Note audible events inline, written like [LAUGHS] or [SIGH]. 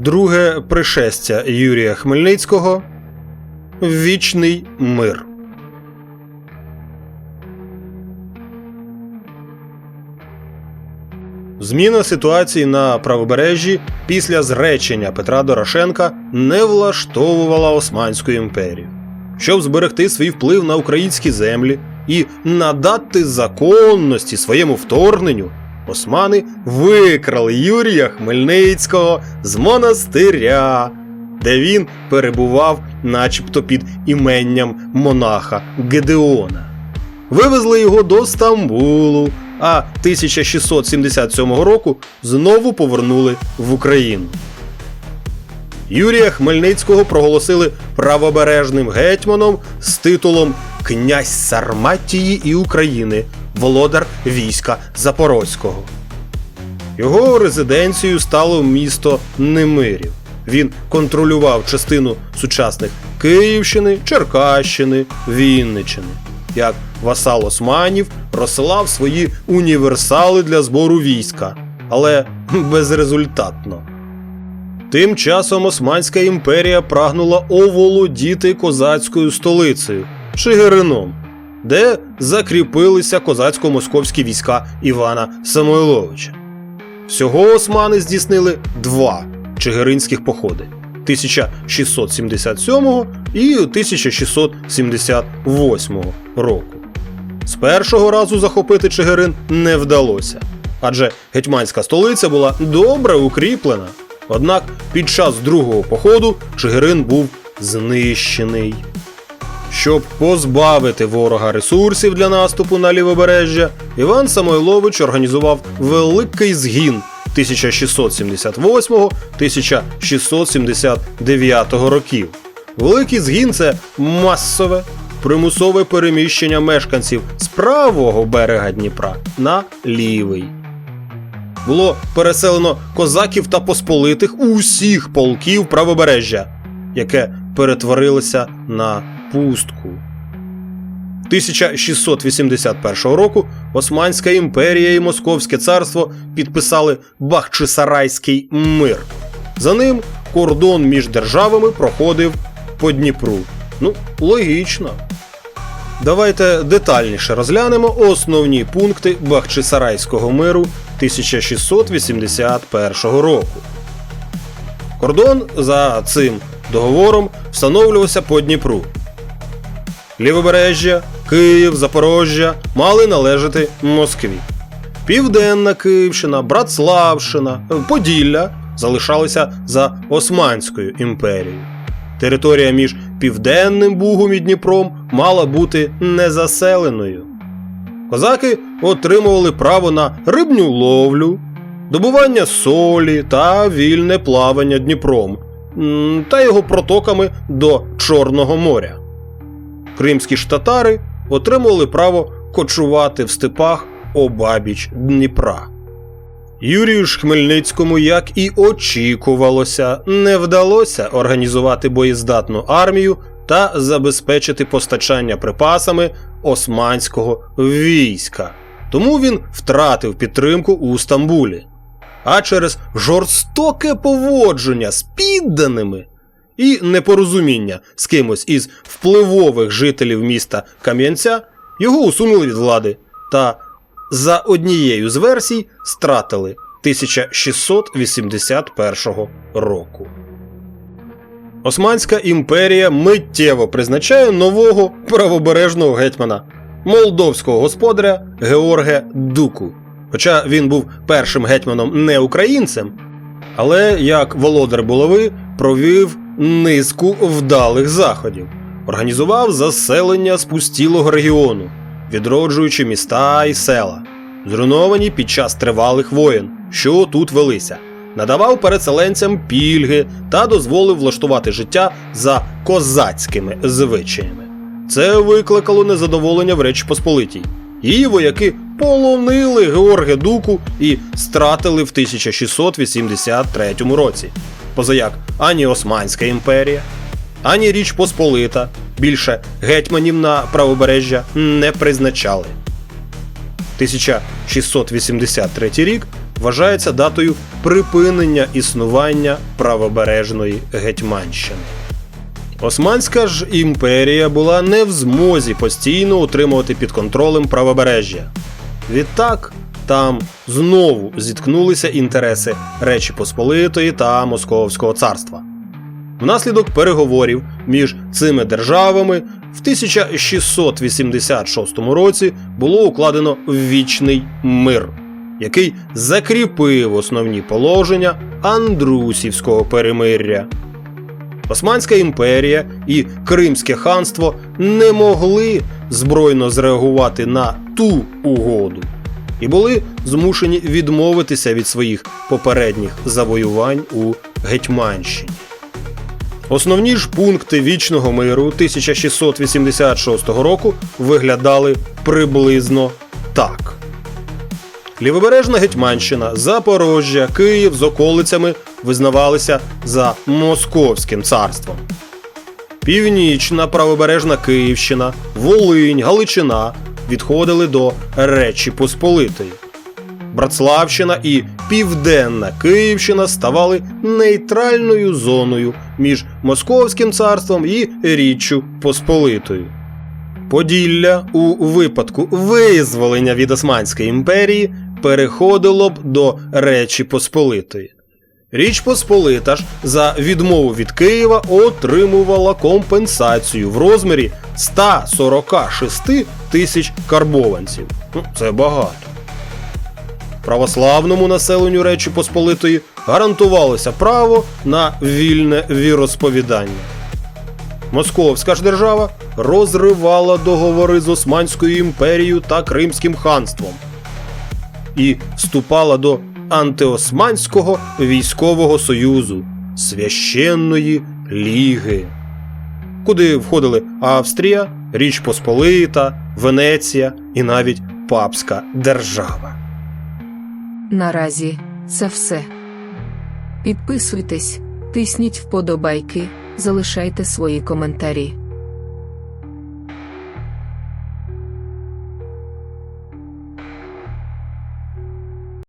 Друге пришестя Юрія Хмельницького Вічний мир. Зміна ситуації на правобережжі після зречення Петра Дорошенка не влаштовувала Османську імперію. Щоб зберегти свій вплив на українські землі і надати законності своєму вторгненню, османи викрали Юрія Хмельницького з монастиря, де він перебував, начебто під іменням монаха Гедеона. Вивезли його до Стамбулу, а 1677 року знову повернули в Україну. Юрія Хмельницького проголосили правобережним гетьманом з титулом Князь Сарматії і України, володар війська Запорозького. Його резиденцією стало місто Немирів. Він контролював частину сучасних Київщини, Черкащини, Вінничини. Як васал османів розсилав свої універсали для збору війська, але [LAUGHS] безрезультатно. Тим часом Османська імперія прагнула оволодіти козацькою столицею Чигирином, де закріпилися козацько-московські війська Івана Самойловича. Всього османи здійснили два чигиринських походи 1677 і 1678 року. З першого разу захопити Чигирин не вдалося, адже гетьманська столиця була добре укріплена. Однак під час другого походу Чигирин був знищений. Щоб позбавити ворога ресурсів для наступу на лівобережжя, Іван Самойлович організував великий згін 1668-1679 років. Великий згін це масове примусове переміщення мешканців з правого берега Дніпра на лівий. Було переселено козаків та посполитих усіх полків правобережжя, яке перетворилося на пустку. 1681 року Османська імперія і Московське царство підписали Бахчисарайський мир. За ним кордон між державами проходив по Дніпру. Ну, логічно. Давайте детальніше розглянемо основні пункти Бахчисарайського миру 1681 року. Кордон за цим договором встановлювався по Дніпру. Лівобережжя, Київ, Запорожжя мали належати Москві. Південна Київщина, Братславщина, Поділля залишалися за Османською імперією. Територія між Південним Бугом і Дніпром мала бути незаселеною. Козаки отримували право на рибню ловлю, добування солі та вільне плавання Дніпром та його протоками до Чорного моря. Кримські ж татари отримували право кочувати в степах обабіч Дніпра. Юрію ж Хмельницькому, як і очікувалося, не вдалося організувати боєздатну армію та забезпечити постачання припасами османського війська. Тому він втратив підтримку у Стамбулі. А через жорстоке поводження з підданими і непорозуміння з кимось із впливових жителів міста Кам'янця його усунули від влади та за однією з версій стратили 1681 року. Османська імперія миттєво призначає нового правобережного гетьмана молдовського господаря Георге Дуку. Хоча він був першим гетьманом не українцем, але як володар булави провів низку вдалих заходів, організував заселення спустілого регіону, відроджуючи міста і села, зруйновані під час тривалих воєн, що тут велися, надавав переселенцям пільги та дозволив влаштувати життя за козацькими звичаями. Це викликало незадоволення в Речі Посполитій. Її вояки полонили Георге Дуку і стратили в 1683 році. Позаяк ані Османська імперія, ані Річ Посполита більше гетьманів на правобережжя не призначали. 1683 рік вважається датою припинення існування правобережної Гетьманщини. Османська ж імперія була не в змозі постійно утримувати під контролем правобережжя. Відтак там знову зіткнулися інтереси Речі Посполитої та Московського царства. Внаслідок переговорів між цими державами в 1686 році було укладено вічний мир, який закріпив основні положення Андрусівського перемир'я. Османська імперія і Кримське ханство не могли збройно зреагувати на ту угоду і були змушені відмовитися від своїх попередніх завоювань у Гетьманщині. Основні ж пункти вічного миру 1686 року виглядали приблизно так. Лівобережна Гетьманщина, Запорожжя, Київ з околицями визнавалися за Московським царством. Північна правобережна Київщина, Волинь, Галичина відходили до Речі Посполитої. Братславщина і Південна Київщина ставали нейтральною зоною між Московським царством і Річчю Посполитою. Поділля у випадку визволення від Османської імперії переходило б до Речі Посполитої. Річ Посполита ж за відмову від Києва отримувала компенсацію в розмірі 146 тисяч карбованців. Ну, це багато. Православному населенню Речі Посполитої гарантувалося право на вільне віросповідання. Московська ж держава розривала договори з Османською імперією та Кримським ханством і вступала до антиосманського військового союзу Священної Ліги, куди входили Австрія, Річ Посполита, Венеція і навіть Папська держава. Наразі це все. Підписуйтесь, тисніть вподобайки, залишайте свої коментарі.